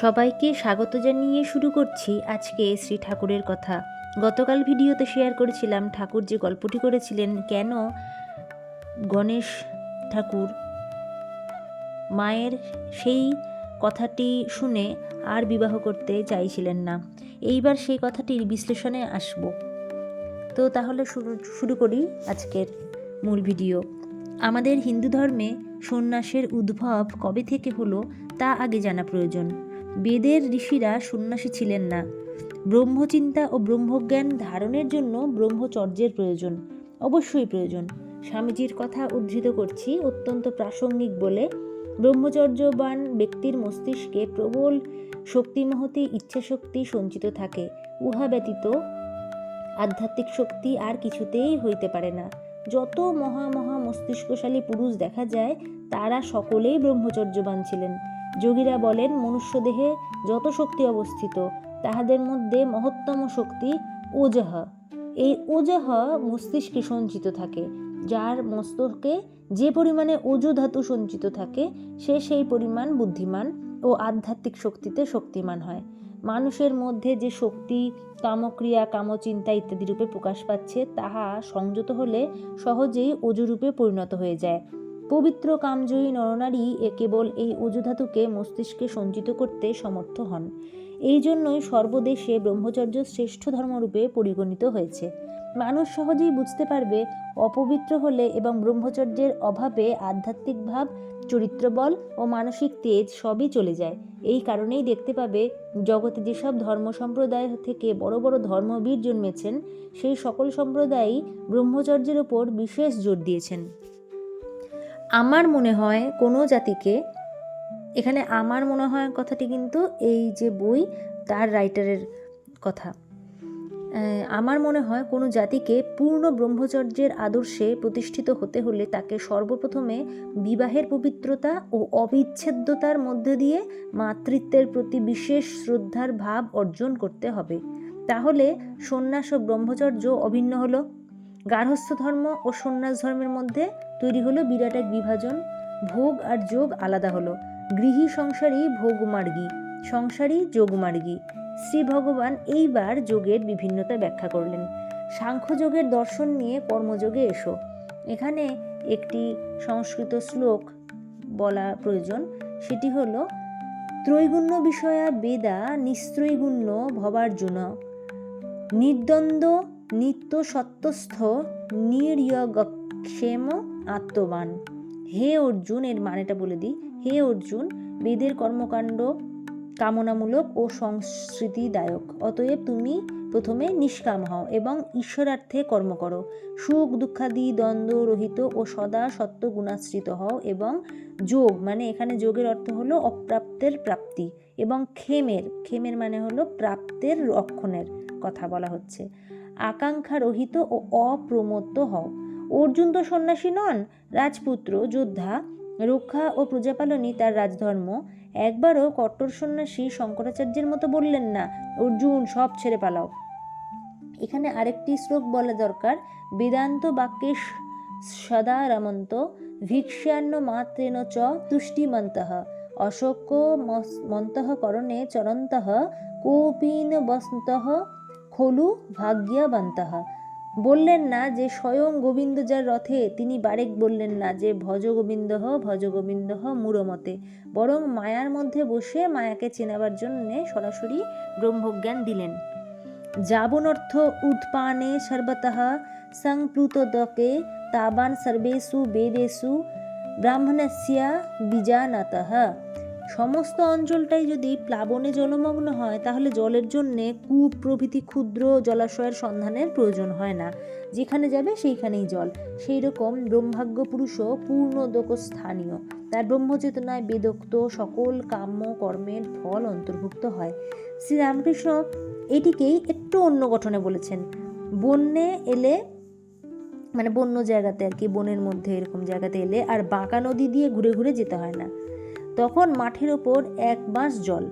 সবাইকে স্বাগত জানিয়ে শুরু করছি আজকে শ্রী ঠাকুরের কথা। গতকাল ভিডিওতে শেয়ার করেছিলাম ঠাকুর যে গল্পটি করেছিলেন, কেন গণেশ ঠাকুর মায়ের সেই কথাটি শুনে আর বিবাহ করতে চাইছিলেন না। এইবার সেই কথাটির বিশ্লেষণে আসব। তো তাহলে শুরু শুরু করি আজকের মূল ভিডিও। আমাদের হিন্দু ধর্মে সন্ন্যাসের উদ্ভব কবে থেকে হলো তা আগে জানা প্রয়োজন। বেদের ঋষিরা সন্ন্যাসী ছিলেন না। ব্রহ্মচিন্তা ও ব্রহ্মজ্ঞান ধারণের জন্য ব্রহ্মচর্যের প্রয়োজন, অবশ্যই প্রয়োজন। স্বামীজির কথা উদ্ধৃত করছি অত্যন্ত প্রাসঙ্গিক বলে। ব্রহ্মচর্যবান ব্যক্তির মস্তিষ্কে প্রবল শক্তিমহতি ইচ্ছাশক্তি সঞ্চিত থাকে। উহা ব্যতীত আধ্যাত্মিক শক্তি আর কিছুতেই হইতে পারে না। যত মহা মহা মস্তিষ্কশালী পুরুষ দেখা যায়, তারা সকলেই ব্রহ্মচর্যবান ছিলেন। যোগীরা বলেন মনুষ্য দেহে যত শক্তি অবস্থিত, তাহাদের মধ্যে মহত্তম শক্তি ওজহ। এই ওজহ মস্তিষ্কে সঞ্চিত থাকে, যার মস্তকে যে পরিমাণে ওজো ধাতু সঞ্চিত থাকে, সে সেই পরিমাণ বুদ্ধিমান ও আধ্যাত্মিক শক্তিতে শক্তিমান হয়। মানুষের মধ্যে যে শক্তি, কামক্রিয়া, কামচিন্তা ইত্যাদি রূপে প্রকাশ পাচ্ছে, তাহা সংযত হলে সহজেই ওজুরূপে পরিণত হয়ে যায়। পবিত্র কামজয়ী নরনারী এ কেবল এই ওজুধাতুকে মস্তিষ্কে সঞ্চিত করতে সমর্থ হন। এই জন্যই সর্বদেশে ব্রহ্মচর্য শ্রেষ্ঠ ধর্মরূপে পরিগণিত হয়েছে। মানুষ সহজেই বুঝতে পারবে, অপবিত্র হলে এবং ব্রহ্মচর্যের অভাবে আধ্যাত্মিক ভাব চরিত্রবল ও মানসিক তেজ সবই চলে যায়। এই কারণেই দেখতে পাবে, জগতে যেসব ধর্ম সম্প্রদায় থেকে বড় বড় ধর্মবীর জন্মেছেন, সেই সকল সম্প্রদায়ই ব্রহ্মচর্যের ওপর বিশেষ জোর দিয়েছেন। আমার মনে হয় কোনো জাতিকে, এখানে আমার মনে হয় কথাটি কিন্তু এই যে বই, তার রাইটারের কথা। আমার মনে হয় কোনো জাতিকে পূর্ণ ব্রহ্মচর্যের আদর্শে প্রতিষ্ঠিত হতে হলে তাকে সর্বপ্রথমে বিবাহের পবিত্রতা ও অবিচ্ছেদ্যতার মধ্যে দিয়ে মাতৃত্বের প্রতি বিশেষ শ্রদ্ধার ভাব অর্জন করতে হবে। তাহলে সন্ন্যাস ও ব্রহ্মচর্য অভিন্ন হলো। গার্হস্থ ধর্ম ও সন্ন্যাস ধর্মের মধ্যে তৈরি হলো বিরাট এক বিভাজন। ভোগ আর যোগ আলাদা হলো। গৃহী সংসারী ভোগমার্গী, সংসারী যোগমার্গী। শ্রী ভগবান এইবার যোগের বিভিন্নতা ব্যাখ্যা করলেন। সাংখ্যযোগের দর্শন নিয়ে কর্মযোগে এসো। এখানে একটি সংস্কৃত শ্লোক বলা প্রয়োজন। সেটি হলো, ত্রৈগুণ্য বিষয়া বেদা নিস্ত্রৈগুণ্য ভবার্জুন। নির্দ্বন্দ্ব নিত্য সত্যস্থ নির্যগক্ষেম আত্মবান। হে অর্জুন, এর মানেটা বলে দিই। হে অর্জুন, বেদের কর্মকাণ্ড কামনামূলক ও সংস্কৃতিদায়ক। অতএব তুমি প্রথমে নিষ্কাম হও এবং ঈশ্বরার্থে কর্ম করো। সুখ, দুঃখাদি, দ্বন্দ্ব রহিত ও সদা সত্য গুণাশ্রিত হও এবং যোগ মানে এখানে যোগের অর্থ হলো অপ্রাপ্তের প্রাপ্তি এবং ক্ষেমের। ক্ষেমের মানে হলো প্রাপ্তের রক্ষণের কথা বলা হচ্ছে। আকাঙ্ক্ষা রহিত ও অপ্রমত্ত হও। অর্জুন তো সন্ন্যাসী নন, রাজপুত্র, যোদ্ধা, রক্ষা ও প্রজাপালনই তার রাজধর্ম। একবারও কট্টর সন্ন্যাসী শঙ্করাচার্যের মতো বললেন না, অর্জুন, সব ছেড়ে পালাও। এখানে আরেকটি শ্লোক বলা দরকার, বেদান্ত বাক্যে সদা রমন্ত ভিক্ষ্যান্ন মাত্রেন চ তুষ্টিমন্তঃ। অশোক মন্তঃকরণে চরন্তঃ। কোপিন বস্তঃ। খলু ভাগ্যবন্তঃ। বললেন না যে স্বয়ং গোবিন্দ যার রথে, তিনি বারেক বললেন না যে ভজ গোবিন্দ হ, ভজ গোবিন্দ হ, মূরমতে। বরং মায়ার মধ্যে বসে মায়াকে চেনাবার জন্যে সরাসরি ব্রহ্মজ্ঞান দিলেন। যাবন অর্থ উৎপানে সর্বতঃ সংপ্লুতদকে, তাবান সর্বেষু বেদেষু ব্রাহ্মণস্যা বীজানাতঃ। সমস্ত অঞ্চলটাই যদি প্লাবনে জলমগ্ন হয়, তাহলে জলের জন্যে কূপ প্রভৃতি ক্ষুদ্র জলাশয়ের সন্ধানের প্রয়োজন হয় না। যেখানে যাবে সেইখানেই জল। সেই রকম ব্রহ্মাগ্য পুরুষও পূর্ণোদক স্থানীয়। তার ব্রহ্মচেতনায় বেদোক্ত সকল কাম্য কর্মের ফল অন্তর্ভুক্ত হয়। শ্রীরামকৃষ্ণ এটিকেই একটু অন্য গঠনে বলেছেন। বন্যে এলে মানে বন্য জায়গাতে আর কি, বনের মধ্যে এরকম জায়গাতে এলে আর বাঁকা নদী দিয়ে ঘুরে ঘুরে যেতে হয় না। তখন মাঠের ওপর এক বাঁশ জল।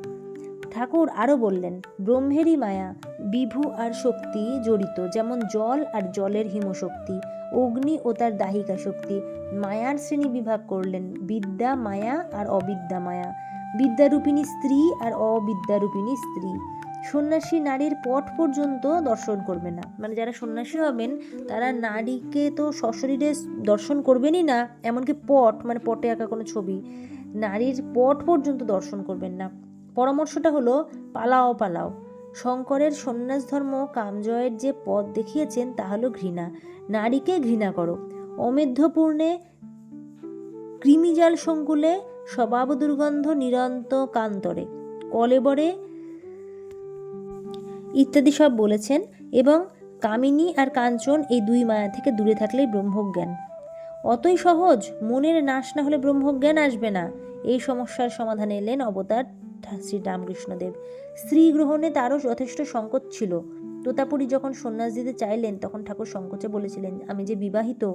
ঠাকুর আরও বললেন, ব্রহ্মেরই মায়া, বিভু আর শক্তি জড়িত, যেমন জল আর জলের হিমশক্তি, অগ্নি ও তার দাহিকা শক্তি। মায়ার শ্রেণি বিভাগ করলেন, বিদ্যা মায়া আর অবিদ্যা মায়া। বিদ্যারূপিণী স্ত্রী আর অবিদ্যারূপিণী স্ত্রী। সন্ন্যাসী নারীর পট পর্যন্ত দর্শন করবে না। মানে যারা সন্ন্যাসী হবেন, তারা নারীকে তো সশরীরে দর্শন করবেনই না, এমনকি পট মানে পটে আঁকা কোনো ছবি। নারীর পট পর্যন্ত দর্শন করবেন না। পরামর্শটা হলো, পালাও পালাও। শঙ্করের সন্ন্যাস ধর্ম কামজয়ের যে পথ দেখিয়েছেন, তা হলো ঘৃণা। নারীকে ঘৃণা করো। অমেধ্যপূর্ণে কৃমিজাল সংকুলে স্বভাব দুর্গন্ধ নিরন্ত কান্তরে। কলেবরে ইত্যাদি সব বলেছেন এবং কামিনী আর কাঞ্চন এই দুই মায়া থেকে দূরে থাকলেই ব্রহ্মজ্ঞান। অতই সহজ, মনের নাশ না হলে ব্রহ্মজ্ঞান আসবে না। এই সমস্যার সমাধানে এলেন অবতার শ্রী রামকৃষ্ণদেব স্ত্রী গ্রহণে তারও যথেষ্ট সংকট ছিল। তোতাপুরী যখন সন্ন্যাস দিতে চাইলেন, তখন ঠাকুর সংকোচে বলেছিলেন, আমি যে বিবাহিত।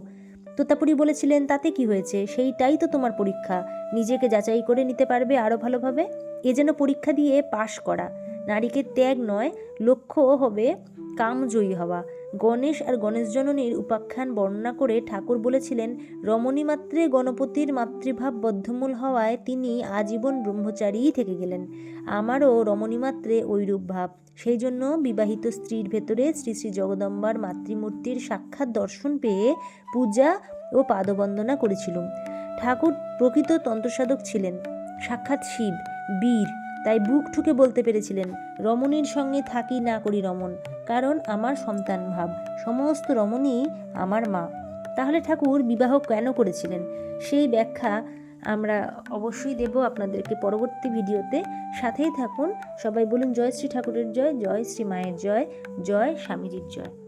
তোতাপুরী বলেছিলেন, তাতে কি হয়েছে? সেইটাই তো তোমার পরীক্ষা। নিজেকে যাচাই করে নিতে পারবে আরও ভালোভাবে? এ যেন পরীক্ষা দিয়ে পাশ করা। নারীকে ত্যাগ নয় লক্ষ্য হবে কামজয়ী হওয়া। গণেশ আর গণেশ জননীর উপাখ্যান বর্ণনা করে ঠাকুর বলেছিলেন, রমণী মাত্রে গণপতির মাতৃভাব বদ্ধমূল হওয়ায় তিনি আজীবন ব্রহ্মচারীই থেকে গেলেন। আমারও রমণী মাত্রে ঐরূপ ভাব। সেই জন্য বিবাহিত স্ত্রীর ভেতরে শ্রী শ্রী জগদম্বার মাতৃমূর্তির সাক্ষাৎ দর্শন পেয়ে পূজা ও পাদবন্দনা করেছিলুম। ঠাকুর প্রকৃত তন্ত্রসাধক ছিলেন। সাক্ষাৎ শিব, বীর, তাই বুক ঠুকে বলতে পেরেছিলেন, রমণীর সঙ্গে থাকি না করি রমণ। কারণ আমার সন্তান ভাব। সমস্ত রমণী আমার মা। তাহলে ঠাকুর বিবাহ কেন করেছিলেন? সেই ব্যাখ্যা আমরা অবশ্যই দেব আপনাদেরকে পরবর্তী ভিডিওতে। সাথেই থাকুন। সবাই বলুন, জয় শ্রী ঠাকুরের জয় জয় শ্রী মায়ের জয় জয় স্বামীজির জয়।